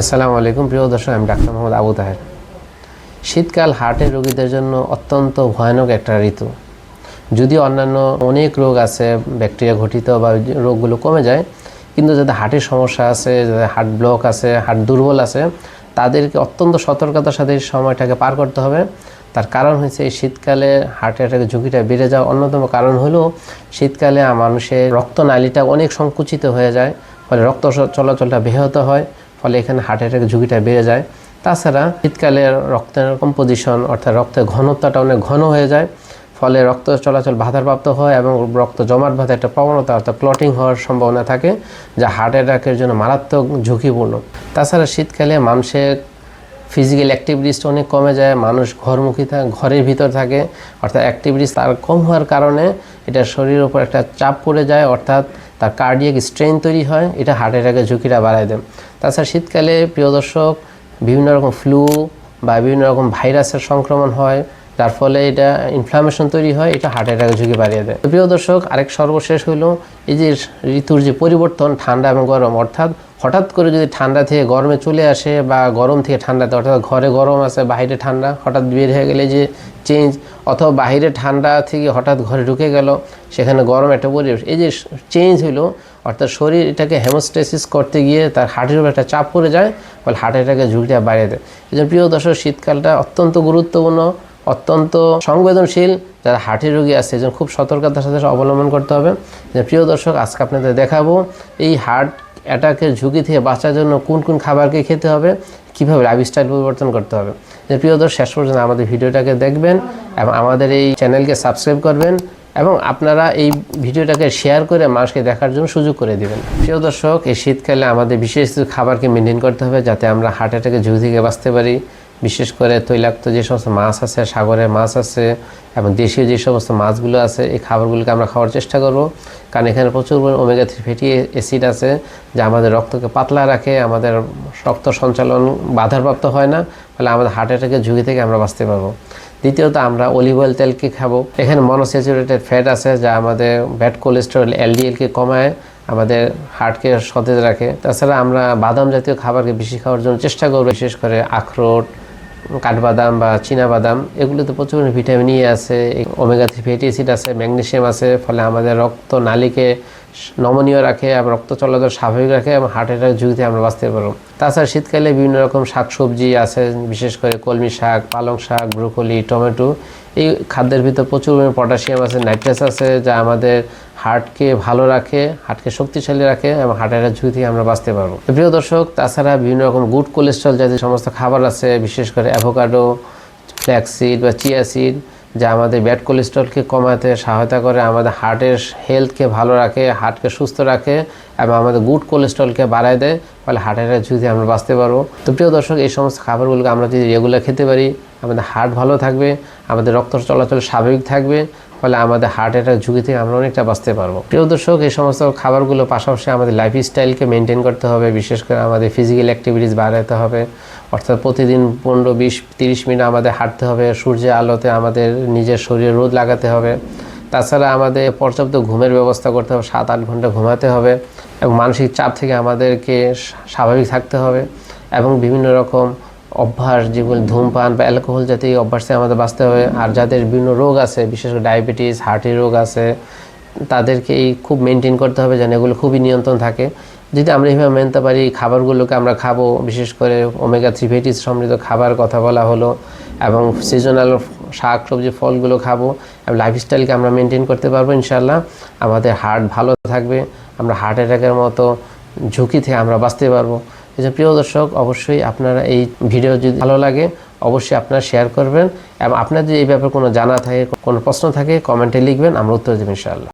আসসালামু আলাইকুম, প্রিয় দর্শক, আমি ডাক্তার মোহাম্মদ আবু তাহের। শীতকাল হার্টের রোগীদের জন্য অত্যন্ত ভয়ানক একটা ঋতু। যদি অন্যান্য অনেক রোগ আছে, ব্যাকটেরিয়া ঘটিত বা রোগগুলো কমে যায়, কিন্তু যাদের হার্টের সমস্যা আছে, যাদের হার্ট ব্লক আছে, হার্ট দুর্বল আছে, তাদেরকে অত্যন্ত সতর্কতার সাথে সময়টাকে পার করতে হবে। তার কারণ হচ্ছে এই শীতকালে হার্ট অ্যাটাকের ঝুঁকিটা বেড়ে যাওয়ার অন্যতম কারণ হলো, শীতকালে মানুষের রক্তনালীটা অনেক সংকুচিত হয়ে যায়, ফলে রক্ত চলাচলটা ব্যাহত হয়। ফলে এখানে হার্ট অ্যাটাকের ঝুঁকিটা বেড়ে যায়। তাছাড়া শীতকালে রক্তের কম্পোজিশন অর্থাৎ রক্তের ঘনত্বটা অনেক ঘন হয়ে যায়, ফলে রক্ত চলাচল বাধাপ্রাপ্ত হয় এবং রক্ত জমাট বাঁধা একটা প্রবণতা অর্থাৎ ক্লটিং হওয়ার সম্ভাবনা থাকে, যা হার্ট অ্যাটাকের জন্য মারাত্মক ঝুঁকিপূর্ণ। তাছাড়া শীতকালে মানুষের ফিজিক্যাল অ্যাক্টিভিটিসটা অনেক কমে যায়, মানুষ ঘরমুখী থাকে ঘরের ভিতর থাকে, অর্থাৎ অ্যাক্টিভিটিস তার কম হওয়ার কারণে এটা শরীরের উপর একটা চাপ পড়ে যায়, অর্থাৎ তার কার্ডিয়াক স্ট্রেন তৈরি হয়, এটা হার্ট অ্যাটাকের ঝুঁকিটা বাড়ায় দেয়। তাছাড়া শীতকালে প্রিয় দর্শক, বিভিন্ন রকম ফ্লু বা বিভিন্ন রকম ভাইরাসের সংক্রমণ হয়। যার ফলে এটা ইনফ্লামেশন তৈরি হয়, এটা হার্ট অ্যাটাকের ঝুঁকি বাড়িয়ে দেয়। প্রিয় দর্শক, আরেক সর্বশেষ হলো এই যে ঋতুর যে পরিবর্তন, ঠান্ডা এবং গরম, অর্থাৎ হঠাৎ করে যদি ঠান্ডা থেকে গরমে চলে আসে বা গরম থেকে ঠান্ডাতে অর্থাৎ ঘরে গরম আছে বাইরে ঠান্ডা, হঠাৎ বের হয়ে গেলে যে চেঞ্জ অথবা বাইরে ঠান্ডা থেকে হঠাৎ ঘরে ঢুকে গেল, সেখানে গরম একটা পরিবেশ। এই যে চেঞ্জ হলো, অর্থাৎ শরীর এটাকে হেমোস্টেসিস করতে গিয়ে তার হার্টের উপর একটা চাপ পড়ে যায়, ফলে হার্ট অ্যাটাকের ঝুঁকিটা বাড়িয়ে দেয়। এই প্রিয় দর্শক, শীতকালটা অত্যন্ত গুরুত্বপূর্ণ। অত্যন্ত সংবেদনশীল, যারা হার্টের রোগী আছে এজন্য খুব সতর্কতার সাথে অবলম্বন করতে হবে। যে প্রিয় দর্শক, আজকে আপনাদের দেখাবো এই হার্ট অ্যাটাকের ঝুঁকি থেকে বাঁচার জন্য কোন কোন খাবারকে খেতে হবে, কীভাবে লাইফস্টাইল পরিবর্তন করতে হবে। যে প্রিয় দর্শক, শেষ পর্যন্ত আমাদের ভিডিওটাকে দেখবেন এবং আমাদের এই চ্যানেলকে সাবস্ক্রাইব করবেন এবং আপনারা এই ভিডিওটাকে শেয়ার করে মানুষকে দেখার জন্য সুযোগ করে দিবেন। প্রিয় দর্শক, এই শীতকালে আমাদের বিশেষ কিছু খাবারকে মেনটেন করতে হবে, যাতে আমরা হার্ট অ্যাটাকের ঝুঁকি থেকে বাঁচতে পারি। বিশেষ করে তৈলাক্ত যে সমস্ত মাছ আছে, সাগরের মাছ আছে এবং দেশীয় যে সমস্ত মাছগুলো আছে, এই খাবারগুলোকে আমরা খাওয়ার চেষ্টা করব। কারণ এখানে প্রচুর ওমেগা থ্রি ফ্যাটি অ্যাসিড আছে, যা আমাদের রক্তকে পাতলা রাখে, আমাদের রক্ত সঞ্চালন বাধাপ্রাপ্ত হয় না, ফলে আমাদের হার্ট অ্যাটাকের ঝুঁকি থেকে আমরা বাঁচতে পারব। দ্বিতীয়ত, আমরা অলিভ অয়েল তেলকে খাব। এখানে মনোস্যাচুরেটেড ফ্যাট আছে, যা আমাদের ব্যাড কোলেস্টেরল এলডিএলকে কমায়, আমাদের হার্টকে সতেজ রাখে। তাছাড়া আমরা বাদাম জাতীয় খাবারকে বেশি খাওয়ার জন্য চেষ্টা করব, বিশেষ করে আখরোট কাঠবাদাম বা বাদাম এগুলোতে প্রচুর ভিটামিন ই আছে ওমেগা থ্রি ফ্যাটি অ্যাসিড আছে ম্যাগনেশিয়াম আছে, ফলে আমাদের রক্ত নালীকে নমনীয় রাখে, এবং রক্ত চলাচল স্বাভাবিক রাখে, এবং হার্ট অ্যাটাক ঝুঁকিতে আমরা বাঁচতে পারব। তাছাড়া শীতকালে বিভিন্ন রকম শাকসবজি আছে, বিশেষ করে কলমি শাক, পালং শাক, ব্রুকলি, টমেটো। এই খাদ্যের ভিতর প্রচুর পরিমাণে পটাশিয়াম আছে নাইট্রাস আছে, যা আমাদের হার্টকে ভালো রাখে, হার্টকে শক্তিশালী রাখে এবং হার্ট অ্যাটাক ঝুঁকি থেকে আমরা বাঁচতে পারব। প্রিয় দর্শক, তাছাড়া বিভিন্ন রকম গুড কোলেস্ট্রল জাতীয় সমস্ত খাবার আছে, বিশেষ করে অ্যাভোকাডো ফ্ল্যাক্সিড বা চিয়াসিড যা আমাদের ব্যাড কোলেস্ট্রলকে কমাতে সহায়তা করে, আমাদের হার্টের হেলথকে ভালো রাখে হার্টকে সুস্থ রাখে এবং আমাদের গুড কোলেস্ট্রলকে বাড়ায় দেয়, ফলে হার্ট অ্যাটাক ঝুঁকি আমরা বাঁচতে পারব। তো প্রিয় দর্শক, এই সমস্ত খাবারগুলোকে আমরা যদি রেগুলার খেতে পারি, আমাদের হার্ট ভালো থাকবে, আমাদের রক্ত চলাচল স্বাভাবিক থাকবে ফলে আমাদের হার্ট অ্যাটাক ঝুঁকি থেকে আমরা অনেকটা বাঁচতে পারব। প্রিয় দর্শক, এই সমস্ত খাবারগুলো পাশাপাশি আমাদের লাইফ স্টাইলকে মেনটেন করতে হবে, বিশেষ করে আমাদের ফিজিক্যাল অ্যাক্টিভিটিস বাড়াতে হবে। অর্থাৎ প্রতিদিন পনেরো, বিশ, তিরিশ মিনিট আমাদের হাঁটতে হবে, সূর্যের আলোতে আমাদের নিজের শরীরে রোদ লাগাতে হবে। তাছাড়া আমাদের পর্যাপ্ত ঘুমের ব্যবস্থা করতে হবে, সাত, আট ঘণ্টা ঘুমাতে হবে এবং মানসিক চাপ থেকে আমাদেরকে স্বাভাবিক থাকতে হবে এবং বিভিন্ন রকম অভ্যাস যেগুলো ধূমপান বা অ্যালকোহল জাতীয় অভ্যাস থেকে আমাদের বাঁচতে হবে। আর যাদের বিভিন্ন রোগ আছে, বিশেষ করে ডায়াবেটিস হার্টের রোগ আছে, তাদেরকে এই খুব মেনটেন করতে হবে যেন এগুলো খুবই নিয়ন্ত্রণ থাকে। যদি আমরা এইভাবে মানতে পারি, খাবারগুলোকে আমরা খাব, বিশেষ করে ওমেগা থ্রি ফেটিস সমৃদ্ধ খাবার কথা বলা হলো, এবং সিজনাল শাক সবজি ফলগুলো খাব, এবং লাইফস্টাইলকে আমরা মেনটেন করতে পারব ইনশাল্লাহ আমাদের হার্ট ভালো থাকবে, আমরা হার্ট অ্যাটাকের মতো ঝুঁকি থেকে আমরা বাঁচতে পারব। এই প্রিয় দর্শক, অবশ্যই আপনারা এই ভিডিও যদি ভালো লাগে, অবশ্যই আপনারা শেয়ার করবেন। এবং আপনার যদি এই ব্যাপারে কোনো জানা থাকে, কোনো প্রশ্ন থাকে কমেন্টে লিখবেন, আমরা উত্তর দেবেন ইনশাআল্লাহ।